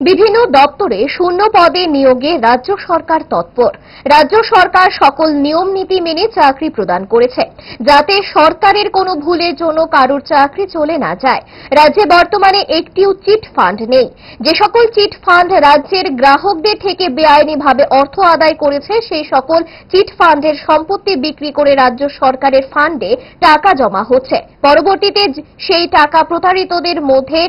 বিভিন্ন দপ্তরে শূন্য পদে নিয়োগে রাজ্য সরকার তৎপর। রাজ্য সরকার সকল নিয়ম নীতি মেনে চাকরি প্রদান করেছে, যাতে সরকারের কোনো ভুলের জন্য কারোর চাকরি চলে না যায়। রাজ্যে বর্তমানে একটিও চিট ফান্ড নেই। যে সকল চিট ফান্ড রাজ্যের গ্রাহকদের থেকে বেআইনিভাবে অর্থ আদায় করেছে, সেই সকল চিট ফান্ডের সম্পত্তি বিক্রি করে রাজ্য সরকারের ফান্ডে টাকা জমা হচ্ছে। পরবর্তীতে সেই টাকা প্রতারিতদের মধ্যে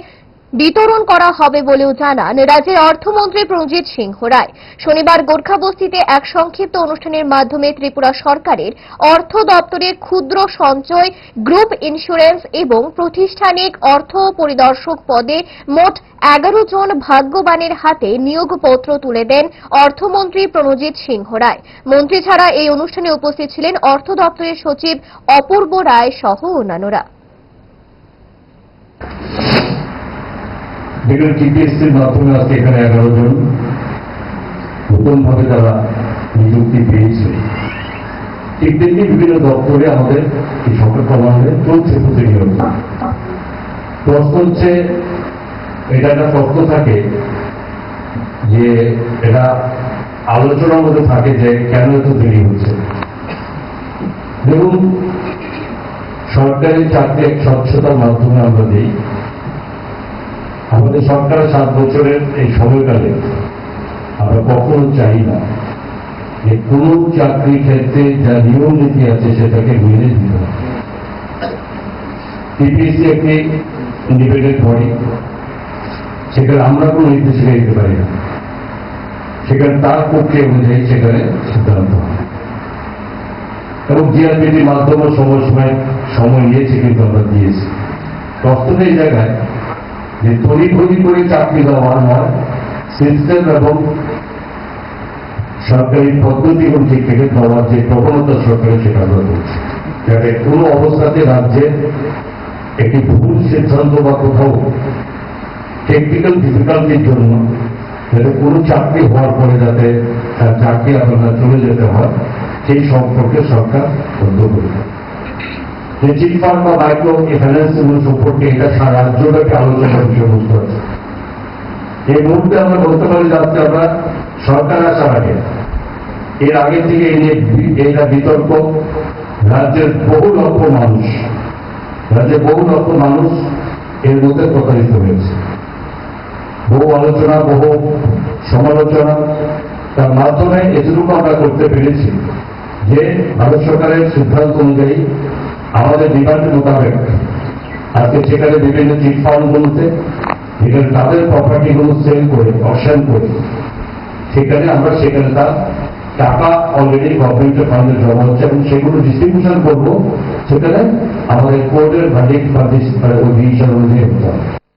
বিতরণ করা হবে বলেও জানান রাজ্যের অর্থমন্ত্রী প্রণজিৎ সিংহ রায়। শনিবার গোর্খাবস্তিতে এক সংক্ষিপ্ত অনুষ্ঠানের মাধ্যমে ত্রিপুরা সরকারের অর্থ দপ্তরের ক্ষুদ্র সঞ্চয়, গ্রুপ ইন্স্যুরেন্স এবং প্রতিষ্ঠানিক অর্থ পরিদর্শক পদে মোট এগারো জন ভাগ্যবানের হাতে নিয়োগপত্র তুলে দেন অর্থমন্ত্রী প্রণজিৎ সিংহ রায়। মন্ত্রী ছাড়া এই অনুষ্ঠানে উপস্থিত ছিলেন অর্থ দপ্তরের সচিব অপূর্ব রায় সহ অন্যান্যরা। দেখবেন টিপিএসসির মাধ্যমে আজকে এখানে এগারো জন নতুনভাবে তারা নিযুক্তি পেয়েছে। ঠিক তেমনি বিভিন্ন দপ্তরে আমাদের এই সংখ্যা কমানো চলছে প্রতিনিয়ত। প্রশ্ন হচ্ছে, এটা একটা তথ্য থাকে যে এটা আলোচনার মধ্যে থাকে যে কেন এত দেরি হচ্ছে। দেখুন, সরকারি চাকরি এক স্বচ্ছতার মাধ্যমে আমরা দিই। আমাদের সরকার সাত বছরের এই সময়কালে আমরা কখনো চাই না যে কোন চাকরি ক্ষেত্রে যা নিয়ম নীতি আছে সেটাকে মেনে দিতে হবে। টিপিএসসি একটি ইন্ডিপেন্ডেন্ট বডি সেখানে আমরা কোনো নির্দেশিকা দিতে পারি না। সেখানে তার পক্ষে অনুযায়ী সেখানে সিদ্ধান্ত এবং জিআরপিটির মাধ্যমে সময় সময় সময় নিয়েছে কিন্তু আমরা দিয়েছি। প্রশ্ন এই জায়গায় যে তড়িঘড়ি করে চাকরি দেওয়া নয় সিস্টেম এবং সরকারি পদ্ধতিগুলো ঠিক থেকে দেওয়ার যে প্রবণতা সরকারের সেটা করছি। যাতে কোনো অবস্থাতে রাজ্যে একটি ভুল সিদ্ধান্ত বা কোথাও টেকনিক্যাল ডিফিকাল্টির জন্য যাতে কোনো চাকরি হওয়ার পরে যাতে তার চাকরি আপনার চলে যেতে হয়, সেই সম্পর্কে সরকার বন্ধ করবে যে চিট বা মাইক্রো ফাইন্যান্স সম্পর্কে এটা সারা রাজ্যব্যাপী আলোচনার বিষয়বস্তু আছে এই মুহূর্তে আমরা বলতে পারি যে আজকে আমরা সরকার আসার আগে, এর আগে থেকে এটা বিতর্ক, রাজ্যের বহু লক্ষ মানুষ, রাজ্যের বহু লক্ষ মানুষ এর মধ্যে প্রতারিত হয়েছে। বহু আলোচনা, বহু সমালোচনা, তার মাধ্যমে এতটুকু আমরা করতে পেরেছি যে ভারত সরকারের সিদ্ধান্ত অনুযায়ী আমাদের ডিমান্ড মোতাবেক আজকে সেখানে বিভিন্ন চিট ফান্ডগুলোতে যেখানে তাদের প্রপার্টিগুলো সেল করে অপশন করে, সেখানে আমরা সেখানে তার টাকা অলরেডি গভর্নমেন্টের ফান্ডে জমা হচ্ছে এবং সেগুলো ডিস্ট্রিবিউশন করব। সেখানে আমাদের কোর্টের ভার্ডিক বা ডিসিশন অনুযায়ী হতে হবে।